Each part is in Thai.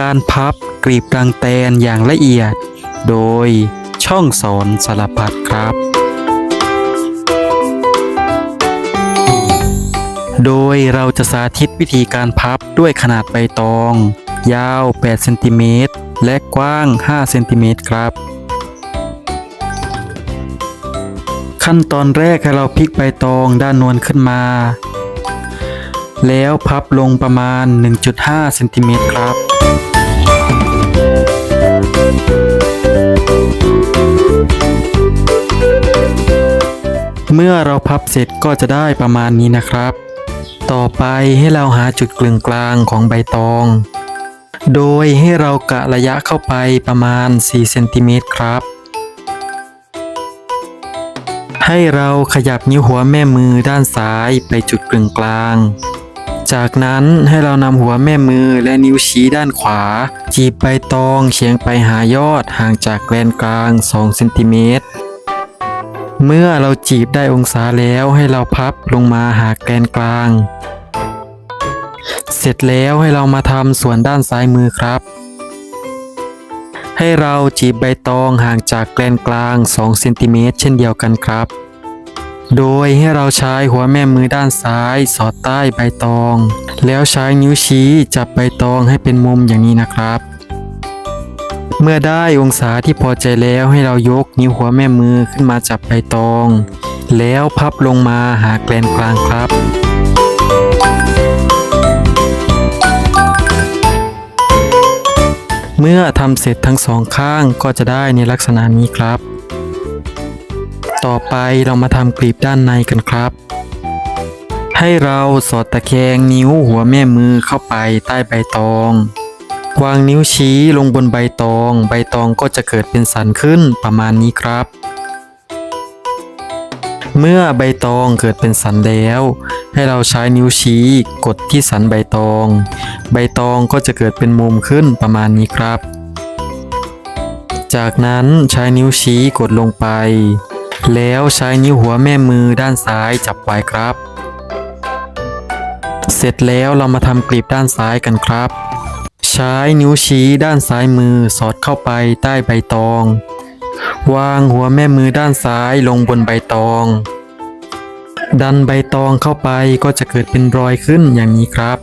การพับกลีบรังแตนอย่างละเอียด โดยช่องสอนสารพัดครับ โดยเราจะสาธิตวิธีการพับด้วยขนาดใบตอง ยาว 8 เซนติเมตร และกว้าง 5 เซนติเมตรครับ ขั้นตอนแรกให้เราพลิกใบตองด้านนวลขึ้นมา แล้วพับลงประมาณ 1.5เซนติเมตรครับ เมื่อเราพับเสร็จก็จะได้ประมาณนี้นะครับ ต่อไปให้เราหาจุดกลึงกลางของใบตอง โดยให้เรากะระยะเข้าไปประมาณ4เซนติเมตรครับให้เราขยับนิ้วหัวแม่มือด้านซ้ายไปจุดกลึงกลาง จากนั้นให้เรานำหัวแม่มือและนิ้วชี้ด้านขวา จีบใบตองเฉียงไปหายอดห่างจากแกนกลาง 2 เซนติเมตร เมื่อเราจีบได้องศาแล้วให้เราพับลงมาหาแกนกลาง เสร็จแล้วให้เรามาทำส่วนด้านซ้ายมือครับ ให้เราจีบใบตองห่างจากแกนกลาง 2 เซนติเมตรเช่นเดียวกันครับ โดยให้เราใช้หัวแม่มือด้านซ้าย สอดใต้ใบตอง แล้วใช้นิ้วชี้จับใบตองให้เป็นมุมอย่างนี้นะครับ เมื่อได้องศาที่พอใจแล้วให้เรายกนิ้วหัวแม่มือขึ้นมาจับใบตอง แล้วพับลงมาหาแกลนกลางครับเมื่อทำเสร็จทั้งสองข้างก็จะได้ในลักษณะนี้ครับ ต่อไปเรามาทำกลีบด้านในกันครับ ให้เราสอดตะแคงนิ้วหัวแม่มือเข้าไปใต้ใบตอง วางนิ้วชี้ลงบนใบตอง ใบตองก็จะเกิดเป็นสันขึ้นประมาณนี้ครับ เมื่อใบตองเกิดเป็นสันแล้ว ให้เราใช้นิ้วชี้กดที่สันใบตอง ใบตองก็จะเกิดเป็นมุมขึ้นประมาณนี้ครับ จากนั้นใช้นิ้วชี้กดลงไป แล้วใช้นิ้วหัวแม่มือด้านซ้ายจับไว้ครับ เสร็จแล้วเรามาทำกลีบด้านซ้ายกันครับ ใช้นิ้วชี้ด้านซ้ายมือสอดเข้าไปใต้ใบตอง วางหัวแม่มือด้านซ้ายลงบนใบตอง ดันใบตองเข้าไปก็จะเกิดเป็นรอยขึ้นอย่างนี้ครับ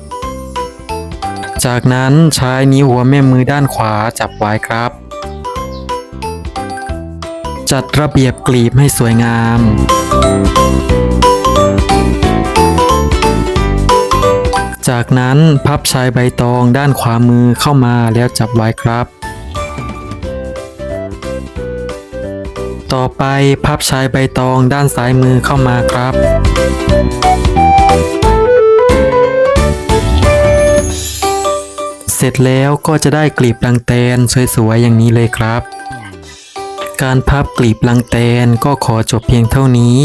จากนั้นใช้นิ้วหัวแม่มือด้านขวาจับไว้ครับ จัดระเบียบกลีบให้สวยงามจากนั้นพับชายใบตองด้านขวามือเข้ามาแล้วจับไว้ครับ ต่อไปพับชายใบตองด้านซ้ายมือเข้ามาครับ เสร็จแล้วก็จะได้กลีบรังแตนสวยๆอย่างนี้เลยครับ การพับกลีบลังแตนก็ขอจบเพียงเท่านี้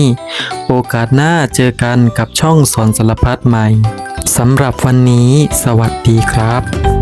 โอกาสหน้าเจอกันกับช่องสอนสารพัดใหม่สำหรับวันนี้ สวัสดีครับ